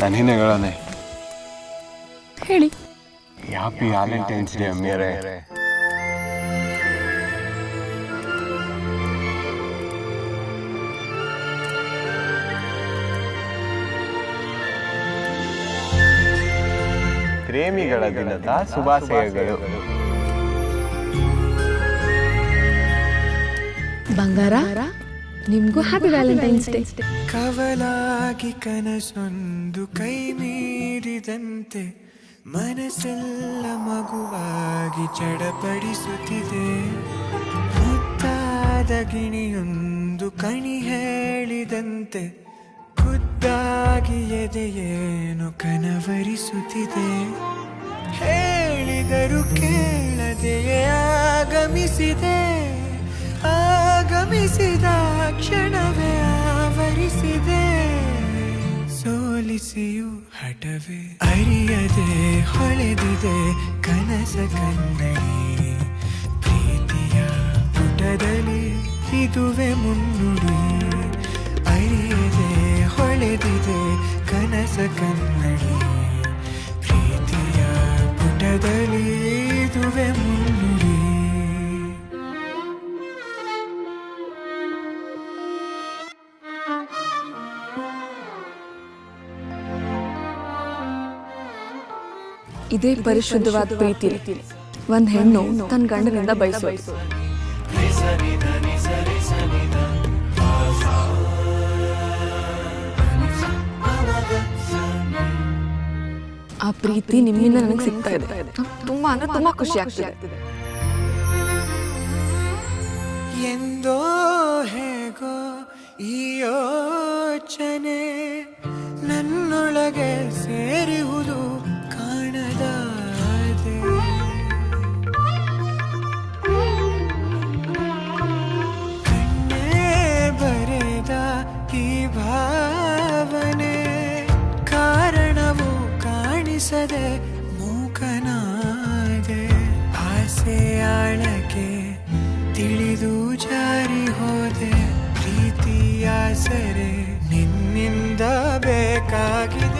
ನಾನೇನು ಹೇಳೋಣ. ಹೇಳಿ. ಹ್ಯಾಪಿ ವ್ಯಾಲೆಂಟೈನ್ಸ್ ಡೇ ಅಮ್ಮಿಯರೇ. ಪ್ರೇಮಿಗಳ ದಿನದ ಶುಭಾಶಯಗಳು. ಬಂಗಾರ? ನಿಮ್ಗೂ ಹ್ಯಾಪಿ ವ್ಯಾಲೆಂಟೈನ್ಸ್ ಡೇ ಕವಲಾಗಿ ಕನಸೊಂದು ಕೈ ಮೀರಿದಂತೆ ಮನಸ್ಸೆಲ್ಲ ಮಗುವಾಗಿ ಚಡಪಡಿಸುತ್ತಿದೆ. ಮುತ್ತಾದ ಗಿಣಿಯೊಂದು ಕಣಿ ಹೇಳಿದಂತೆ ಖುದ್ದಾಗಿ ಎದೆಯೇನು ಕನವರಿಸುತ್ತಿದೆ. ಹೇಳಿದರು ಕೇಳದೆಯೇ ಆಗಮಿಸಿದೆ. ಆಗಮಿಸಿದ ಕ್ಷಣವೇ ಆವರಿಸಿದೆ. ಸೋಲಿಸಿಯು ಹಠವೇ. ಅರಿಯದೆ ಹೊಳೆದಿದೆ ಕನಸ ಕನ್ನಡಿ. ಪ್ರೀತಿಯ ಪುಟದಲ್ಲಿ ಇದುವೆ ಮುನ್ನುಡಿ. ಅರಿಯದೆ ಹೊಳೆದಿದೆ ಕನಸ ಕನ್ನಡಿ. ಇದೇ ಪರಿಶುದ್ಧವಾದ ಪ್ರೀತಿ. ಒಂದ್ ಹೆಣ್ಣು ತನ್ನ ಗಂಡನಿಂದ ಬಯಸೋದು. ಆ ಪ್ರೀತಿ ನಿಮ್ಮಿಂದ ನನಗೆ ಸಿಗ್ತಾ ಇದೆ. ತುಂಬಾ ಅಂದ್ರೆ ತುಂಬಾ ಖುಷಿ ಆಗ್ತಿದೆ. ಎಂದೋ ಹೇಗೋ ಈ ಯೋಚನೆ ನನ್ನೊಳಗೆ ಕಾಣಿಸದೆ ಮೂಕನಾದೆ ಆಳಕ್ಕೆ ತಿಳಿದು ಜಾರಿ ಹೋದೆ ಪ್ರೀತಿಯ ಸೆರೆ ನಿನ್ನಿಂದ ಬೇಕಾಗಿ